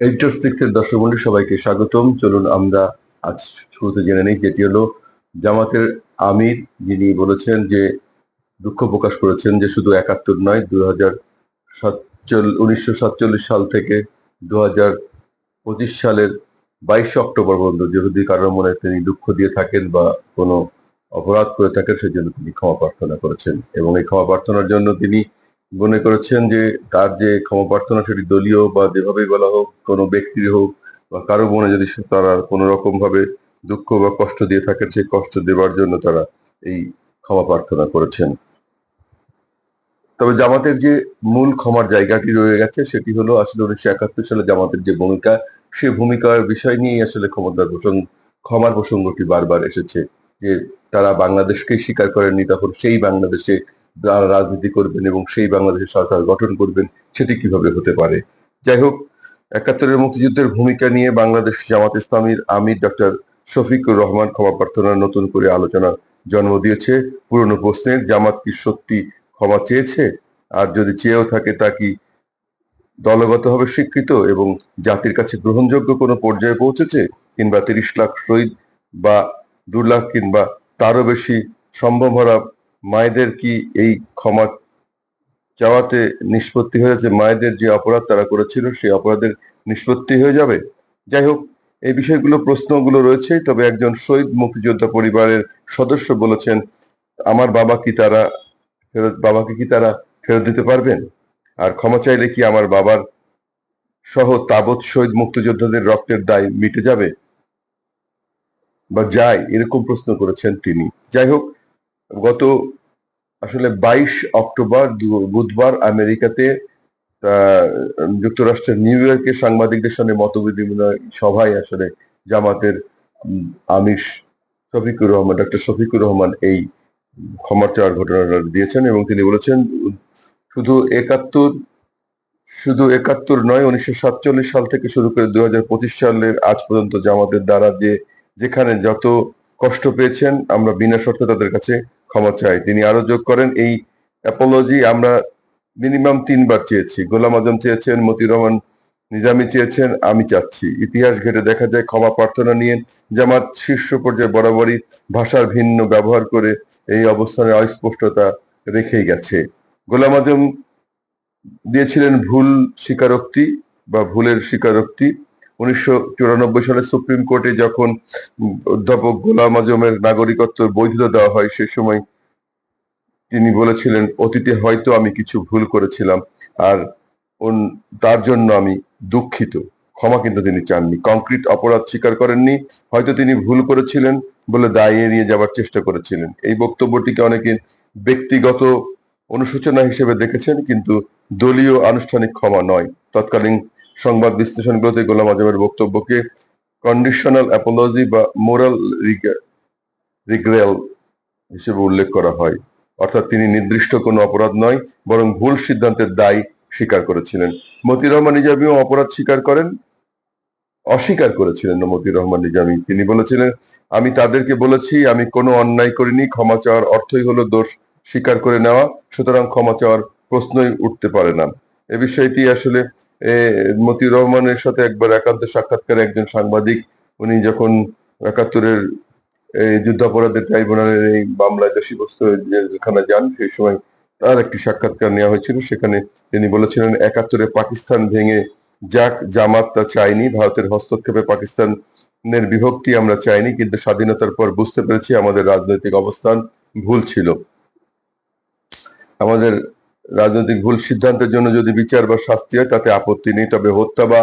HS সিক্সের দর্শক বন্ধু, সবাইকে স্বাগতম। চলুন আমরা আজ শুরুতে জেনে নিই যেটি হলো জামাতের আমির যিনি বলেছেন যে দুঃখ প্রকাশ করেছেন যে শুধু একাত্তর নয় দু হাজার উনিশশো সাতচল্লিশ সাল থেকে দু হাজার পঁচিশ সালের বাইশে অক্টোবর পর্যন্ত যদি কারোর মনে তিনি দুঃখ দিয়ে থাকেন বা কোনো অপরাধ করে থাকেন, সেজন্য তিনি ক্ষমা প্রার্থনা করেছেন। এবং এই ক্ষমা প্রার্থনার জন্য তিনি মনে করেছেন যে তার যে ক্ষমা প্রার্থনা সেটি দলীয় বা যেভাবেই বলা হোক, কোনো ব্যক্তির হোক বা কারও মনে যদি তারা কোনো রকম ভাবে দুঃখ বা কষ্ট দিয়ে থাকেন, সেই কষ্ট দেওয়ার জন্য তারা এই ক্ষমা প্রার্থনা করেছেন। তবে জামাতের যে মূল ক্ষমার জায়গাটি রয়ে গেছে সেটি হলো আসলে উনিশশো একাত্তর সালে জামাতের যে ভূমিকা, সে ভূমিকার বিষয় নিয়েই আসলে ক্ষমতার প্রসঙ্গ ক্ষমার প্রসঙ্গটি বারবার এসেছে যে তারা বাংলাদেশকেই স্বীকার করেননি, তখন সেই বাংলাদেশে যারা রাজনীতি করবেন এবং সেই বাংলাদেশের সরকার গঠন করবেন, সেটি কীভাবে হতে পারে? যাই হোক, একাত্তরের মুক্তিযুদ্ধের ভূমিকা নিয়ে বাংলাদেশ জামাত ইসলামীর আমির ডক্টর শফিকুর রহমান ক্ষমা প্রার্থনা নতুন করে আলোচনা জন্ম দিয়েছে। পুরনো প্রশ্নের, জামাত কি সত্যি ক্ষমা চেয়েছে? আর যদি চেয়েও থাকে, তা কি দলগতভাবে স্বীকৃত এবং জাতির কাছে গ্রহণযোগ্য কোনো পর্যায়ে পৌঁছেছে? কিংবা তিরিশ লাখ শহীদ বা দু লাখ কিংবা তারও বেশি সম্ভবহারা মায়েদের কি এই ক্ষমা চাওয়াতে নিষ্পত্তি হয়েছে? মায়েদের যে অপরাধ তারা করেছিল, সেই অপরাধের নিষ্পত্তি হয়ে যাবে? যাই হোক, এই বিষয়গুলো, প্রশ্নগুলো রয়েছে, তবে একজন শহীদ মুক্তিযোদ্ধা পরিবারের সদস্য বলেছেন, আমার বাবা কি তারা ফেরত, বাবাকে কি তারা ফেরত দিতে পারবেন? আর ক্ষমা চাইলে কি আমার বাবার সহ তাবৎ শহীদ মুক্তিযোদ্ধাদের রক্তের দায় মিটে যাবে? বা যায়, এরকম প্রশ্ন করেছেন তিনি। যাই হোক গত আসলে বাইশ অক্টোবর বুধবার আমেরিকাতে যুক্তরাষ্ট্রের নিউ ইয়র্কে সাংবাদিকদের সঙ্গে মতবিনিময় সভায় আসলে জামাতের আমির শফিকুর রহমান ডক্টর শফিকুর রহমান এই ক্ষমা চাওয়ার ঘটনাটা দিয়েছেন এবং তিনি বলেছেন, শুধু একাত্তর শুধু একাত্তর নয়, উনিশশো সাতচল্লিশ সাল থেকে শুরু করে দুই হাজার পঁচিশ সালের আজ পর্যন্ত জামাতের দ্বারা যে, যেখানে যত কষ্ট পেয়েছেন, আমরা বিনা শর্তে তাদের কাছে ক্ষমা চাই। তিনি আরও যোগ করেন, এই অ্যাপোলজি আমরা মিনিমাম তিনবার চেয়েছি। গোলাম আজম চেয়েছেন, মতিউর রহমান নিজামী চেয়েছেন, আমি চাচ্ছি। ইতিহাস ঘেটে দেখা যায়, ক্ষমা প্রার্থনা নিয়ে জামাত শীর্ষ পর্যায়ে বরাবরই ভাষার ভিন্ন ব্যবহার করে এই অবস্থানে অস্পষ্টতা রেখেই গেছে। গোলাম আজম দিয়েছিলেন ভুল স্বীকারোক্তি বা ভুলের স্বীকারোক্তি। উনিশশো চুরানব্বই সালে সুপ্রিম কোর্টে যখন অধ্যাপক গোলাম আজমের নাগরিকত্ব বৈধতা দেওয়া হয়, সে সময় তিনি বলেছিলেন, অতীতে হয়তো আমি কিছু ভুল করেছিলাম আর তার জন্য আমি দুঃখিত। ক্ষমা কিন্তু তিনি চাননি। কংক্রিট অপরাধ স্বীকার করেননি। হয়তো তিনি ভুল করেছিলেন বলে দায় নিয়ে যাবার চেষ্টা করেছিলেন। এই বক্তব্যটিকে অনেকে ব্যক্তিগত অনুশোচনা হিসেবে দেখেছেন, কিন্তু দলীয় আনুষ্ঠানিক ক্ষমা নয়। তৎকালীন সংবাদ বিশ্লেষণগুলোতে গোলাম আজমের বক্তব্যকে কন্ডিশনাল অ্যাপোলজি বা মোরাল রিগ্রেল হিসেবে উল্লেখ করা হয়। অর্থাৎ তিনি নির্দিষ্ট কোনো অপরাধ নয়, বরং ভুল সিদ্ধান্তের দায় স্বীকার করেছিলেন। মতিউর রহমান নিজামীও অপরাধ স্বীকার করেন, অস্বীকার করেছিলেন না মতিউর রহমান নিজামী। তিনি বলেছিলেন, আমি তাদেরকে বলেছি, আমি কোনো অন্যায় করিনি, ক্ষমা চাওয়ার অর্থই হলো দোষ স্বীকার করে নেওয়া, সুতরাং ক্ষমা চাওয়ার প্রশ্নই উঠতে পারে না। এ বিষয়টি আসলে মতিউর রহমানের সাথে একবার একান্ত সাক্ষাৎকারে একজন সাংবাদিক, উনি যখন একাত্তরের যুদ্ধাপরাধের ট্রাইব্যুনালের এই মামলায় দোষীগ্রস্ত যেখানে যান, সেই সময় তার একটি সাক্ষাৎকার নেওয়া হয়েছিল। সেখানে তিনি বলেছিলেন, একাত্তরে পাকিস্তান ভেঙে যাক, জামাত তা চাইনি ভারতের হস্তক্ষেপে পাকিস্তানের বিভক্তি আমরা চাইনি, কিন্তু স্বাধীনতার পর বুঝতে পেরেছি আমাদের রাজনৈতিক অবস্থান ভুল ছিল। আমাদের রাজনৈতিক ভুল সিদ্ধান্তের জন্য যদি বিচার বা শাস্তি হয়, তাতে আপত্তি নেই। তবে হত্যা বা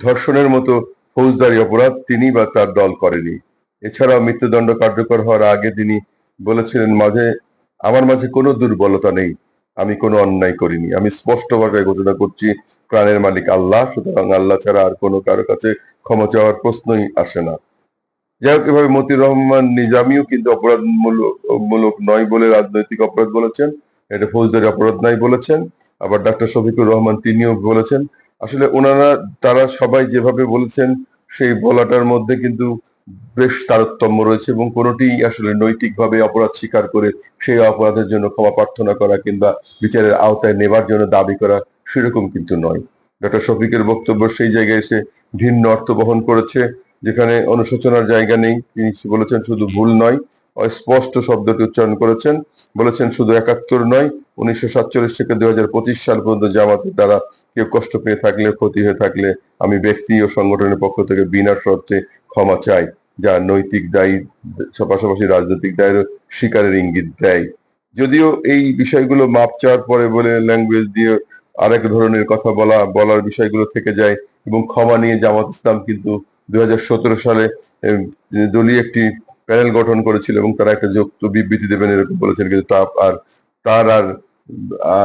ধর্ষণের মতো ফৌজদারি অপরাধ তিনি বা তার দল করেনি। এছাড়াও মৃত্যুদণ্ড কার্যকর হওয়ার আগে তিনি বলেছিলেন, মাঝে, আমার মাঝে কোনো দুর্বলতা নেই। আমি কোনো অন্যায় করিনি। আমি স্পষ্টভাবে ঘোষণা করছি, প্রাণের মালিক আল্লাহ। সুতরাং আল্লাহ ছাড়া আর কোনো কারও কাছে ক্ষমা চাওয়ার প্রশ্নই আসে না। যাই হোক, এভাবে মতিউর রহমান নিজামিও কিন্তু অপরাধ মূলক মূলক নয় বলে রাজনৈতিক অপরাধ বলেছেন। এটা ফৌজদারি অপরাধ নাই বলেছেন, আবার ডাক্তার শফিকুর রহমান তিনিও বলেছেন। আসলে ওনারা, তারা সবাই যেভাবে বলেছেন, সেই বলাটার মধ্যে কিন্তু বেশ তারতম্য রয়েছে এবং কোনোটি আসলে নৈতিকভাবে অপরাধ স্বীকার করে সেই অপরাধের জন্য ক্ষমা প্রার্থনা করা কিংবা বিচারের আওতায় নেবার জন্য দাবি করা সেরকম কিন্তু নয়। ডক্টর শফিকের বক্তব্য সেই জায়গায় এসে ভিন্ন অর্থ বহন করেছে, যেখানে অনুশোচনার জায়গা নেই। তিনি বলেছেন শুধু ভুল নয় অস্পষ্ট শব্দটি উচ্চারণ করেছেন। বলেছেন, শুধু একাত্তর নয়, উনিশশো সাতচল্লিশ থেকে দুই হাজার পঁচিশ সাল পর্যন্ত জামাতের দ্বারা কেউ কষ্ট পেয়ে থাকলে, ক্ষতি হয়ে থাকলে আমি ব্যক্তি ও সংগঠনের পক্ষ থেকে বিনা শর্তে ক্ষমা চাই, যা নৈতিক দায়ী, পাশাপাশি রাজনৈতিক দায়ের শিকারের ইঙ্গিত দেয়। যদিও এই বিষয়গুলো মাপ চাওয়ার পরে বলে ল্যাঙ্গুয়েজ দিয়ে আরেক ধরনের কথা বলা, বলার বিষয়গুলো থেকে যায় এবং ক্ষমা নিয়ে জামাত ইসলাম কিন্তু দুই হাজার সতেরো সালে দলীয় একটি প্যানেল গঠন করেছিল এবং তারা একটা যুক্ত বিবৃতি দেবেন এরকম বলেছেন, কিন্তু তা আর, তার আর,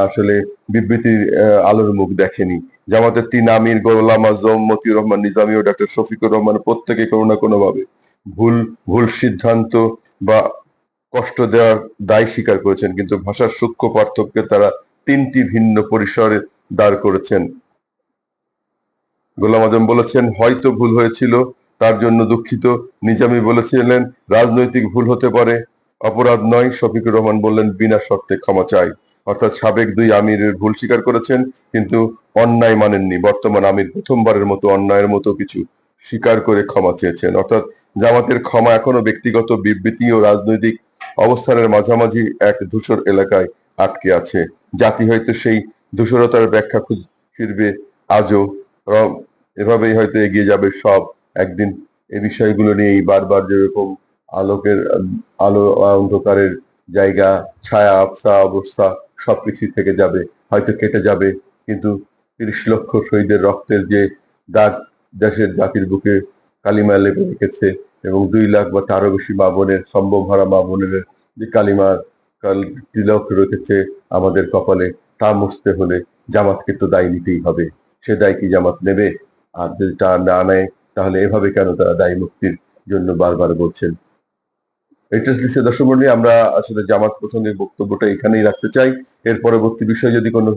আসলে বিবৃতির আলোর মুখ দেখেনি। জামাতের তিন আমির, গোলাম আজম, মতিউর রহমান নিজামী ও ডক্টর শফিকুর রহমান প্রত্যেকে কোনো না কোনো ভাবে ভুল ভুল সিদ্ধান্ত বা কষ্ট দেওয়ার দায় স্বীকার করেছেন, কিন্তু ভাষার সূক্ষ্ম পার্থক্যে তারা তিনটি ভিন্ন পরিসরে দাঁড় করেছেন। গোলাম আজম বলেছেন, হয়তো ভুল হয়েছিল তার জন্য দুঃখিত। নিজামী বলেছিলেন, রাজনৈতিক ভুল হতে পারে। অপরাধ নয়, শফিকুর রহমান বললেন, বিনা শর্তে ক্ষমা চাই। অর্থাৎ সাবেক দুই আমিরের ভুল স্বীকার করেছেন, কিন্তু অন্যায় মানেননি। বর্তমান আমির প্রথমবারের মতো অন্যায়ের মতো কিছু স্বীকার করে ক্ষমা চেয়েছেন। অর্থাৎ জামাতের ক্ষমা এখনও ব্যক্তিগত বিবৃতি ও রাজনৈতিক অবস্থানের মাঝামাঝি এক ধূসর এলাকায় আটকে আছে। জাতি হয়তো সেই ধূসরতার ব্যাখ্যা খুঁজ- ফিরবে। আজও এভাবেই হয়তো এগিয়ে যাবে সব একদিন এই বিষয়গুলো নিয়েই বারবার যেরকম আলোকের আলো, অন্ধকারের জায়গা, ছায়া আবসা অবস্থা সবকিছু থেকে যাবে, হয়তো কেটে যাবে। কিন্তু তিরিশ লক্ষ শহীদের রক্তের যে দাগ দেশের জাতির বুকে কালিমা লেপে রেখেছে এবং দুই লাখ বা তারও বেশি মা বোনের সম্ভব হারা মা বোনের যে কালিমার কাল তিলক রেখেছে আমাদের কপালে, তা মুছতে হলে জামাতকে তো দায় নিতেই হবে। সে দায় কি জামাত নেবে? আর যদি তা না নেয় তাহলে এভাবে কেন তারা দায়ী মুক্তির জন্য বারবার বলছেন? লিস্টে দর্শক আমরা আসলে জামাত প্রসঙ্গে বক্তব্যটা এখানেই রাখতে চাই। এর পরবর্তী বিষয়ে যদি কোনো,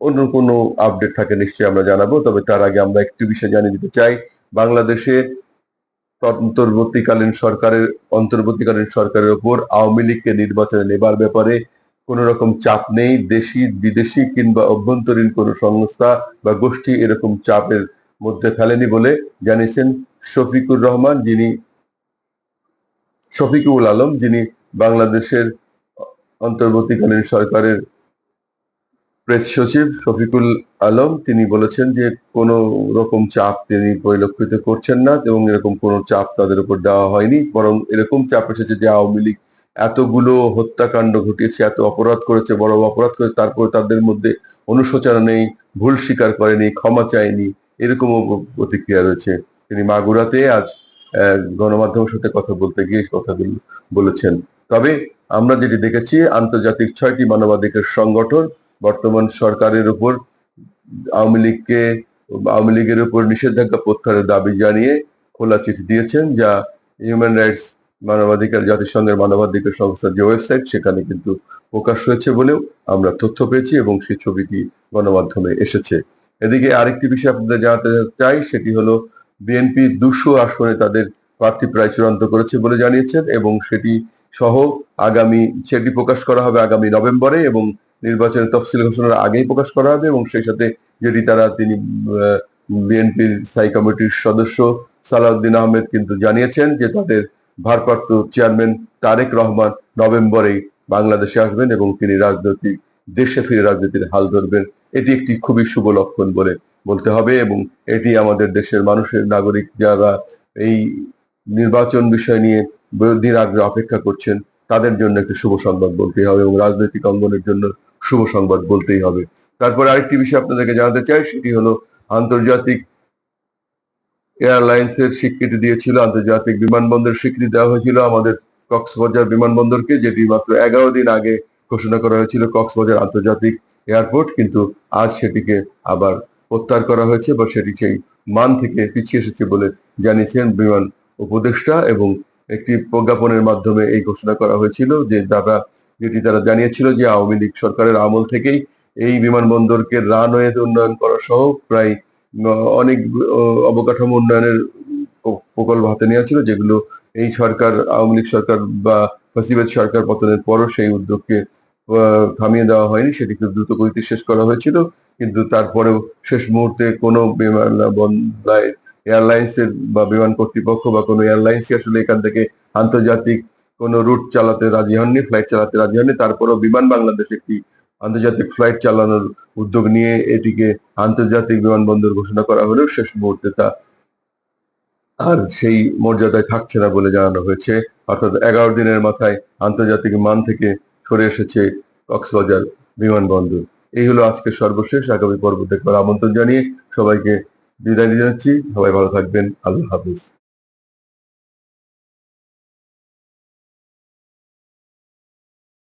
অন্য কোনো আপডেট থাকে, নিশ্চয়ই আমরা জানাব। তবে তার আগে আমরা একটি বিষয় জানিয়ে দিতে চাই। বাংলাদেশে অন্তর্বর্তীকালীন সরকারের অন্তর্বর্তীকালীন সরকারের উপর আওয়ামী লীগকে নির্বাচনে নেবার ব্যাপারে কোন রকম চাপ নেই। দেশি, বিদেশি কিংবা অভ্যন্তরীণ কোন সংস্থা বা গোষ্ঠী এরকম চাপের মধ্যে ফেলেনি বলে জানিয়েছেন শফিকুর রহমান, যিনি শফিকুল আলম, যিনি বাংলাদেশের অন্তর্বর্তীকালীন সরকারের প্রেস সচিব শফিকুল আলম, তিনি বলেছেন যে কোনো রকম চাপ তিনি পরিলক্ষিত করছেন না এবং এরকম কোনো চাপ তাদের উপর দেওয়া হয়নি। বরং এরকম চাপ এসেছে যে আওয়ামী লীগ এতগুলো হত্যাকাণ্ড ঘটিয়েছে, এত অপরাধ করেছে, বড় অপরাধ করে তারপর তাদের মধ্যে অনুশোচনা নেই, ভুল স্বীকার করেনি, ক্ষমা চায়নি। এরকমও প্রতিক্রিয়া রয়েছে। তিনি মাগুরাতে আজ গণমাধ্যমের সাথে কথা বলতে গিয়ে কথাগুলো বলেছেন। তবে আমরা যেটি দেখেছি, আন্তর্জাতিক ছয়টি মানবাধিকার সংগঠন বর্তমান সরকারের উপর, আওয়ামী লীগকে, আওয়ামী লীগের উপর নিষেধাজ্ঞা প্রত্যাহারের দাবি জানিয়ে খোলা চিঠি দিয়েছেন, যা হিউম্যান রাইটস মানবাধিকার, জাতিসংঘের মানবাধিকার সংস্থার যে ওয়েবসাইট, সেখানে কিন্তু প্রকাশ হয়েছে বলেও আমরা তথ্য পেয়েছি এবং সেই ছবিটি গণমাধ্যমে এসেছে। এদিকে আরেকটি বিষয় আপনাদের জানাতে চাই, সেটি হলো বিএনপি দুশো আসনে তাদের প্রার্থী প্রায় চূড়ান্ত করেছে বলে জানিয়েছেন এবং সেটি সহ আগামী, সেটি প্রকাশ করা হবে আগামী নভেম্বরে এবং নির্বাচনের তফসিল ঘোষণার আগেই প্রকাশ করা হবে এবং সেই সাথে যেটি তারা, তিনি বিএনপির স্থায়ী কমিটির সদস্য সালাউদ্দিন আহমেদ কিন্তু জানিয়েছেন যে তাদের ভারপ্রাপ্ত চেয়ারম্যান তারেক রহমান নভেম্বরেই বাংলাদেশে আসবেন এবং তিনি রাজনৈতিক, দেশে ফিরে রাজনীতির হাল ধরবেন। এটি একটি খুবই শুভ লক্ষণ বলে বলতে হবে এবং এটি আমাদের দেশের মানুষের নাগরিক যারা এই নির্বাচন বিষয় নিয়ে দিন আগ্রহ অপেক্ষা করছেন, তাদের জন্য একটি শুভ সংবাদ বলতেই হবে এবং রাজনৈতিক অঙ্গনের জন্য শুভ সংবাদ বলতেই হবে। তারপরে আরেকটি বিষয় আপনাদেরকে জানাতে চাই, সেটি হলো আন্তর্জাতিক এয়ারলাইন্স এর স্বীকৃতি দিয়েছিল, আন্তর্জাতিক বিমানবন্দরের স্বীকৃতি দেওয়া হয়েছিল আমাদের কক্সবাজার বিমানবন্দরকে, যেটি মাত্র এগারো দিন আগে ঘোষণা করা হয়েছিল কক্সবাজার আন্তর্জাতিক এয়ারপোর্ট, কিন্তু আজ সেটিকে আবার প্রত্যাহার করা হয়েছে বা সেটি সেই মান থেকে পিছিয়ে এসেছে বলে জানিয়েছেন বিমান উপদেষ্টা এবং একটি প্রজ্ঞাপনের মাধ্যমে এই ঘোষণা করা হয়েছিল যে তারা যেটি তারা জানিয়েছিল যে আওয়ামী লীগ সরকারের আমল থেকেই এই বিমানবন্দরকে রানওয়ে উন্নয়ন করা সহ প্রায় অনেক অবকাঠামো উন্নয়নের প্রকল্প হাতে নেওয়া ছিল, যেগুলো এই সরকার, আওয়ামী লীগ সরকার বা ফসিবাদ সরকার পতনের পরও সেই উদ্যোগকে থামিয়ে দেওয়া হয়নি সেটিকে দ্রুত গতিতে শেষ করা হয়েছিল। কিন্তু তারপরেও শেষ মুহূর্তে কোনো বিমান এয়ারলাইন্সের বা বিমান কর্তৃপক্ষ বা কোনো এয়ারলাইন্স আসলে এখান থেকে আন্তর্জাতিক কোনো রুট চালাতে রাজি হননি, ফ্লাইট চালাতে রাজি হননি। তারপরেও বিমান বাংলাদেশ একটি আন্তর্জাতিক ফ্লাইট চালানোর উদ্যোগ নিয়ে এটিকে আন্তর্জাতিক বিমানবন্দর ঘোষণা করা হলেও শেষ মুহূর্তে তা আর সেই মর্যাদায় থাকছে না বলে জানানো হয়েছে। অর্থাৎ এগারো দিনের মাথায় আন্তর্জাতিক মান থেকে সরে এসেছে কক্সবাজার বিমানবন্দর। এই হলো আজকে সর্বশেষ। আগামী পর্ব দেখবার আমন্ত্রণ জানিয়ে সবাইকে বিদায় নিয়ে যাচ্ছি। সবাই ভালো থাকবেন। আল্লাহ হাফিজ।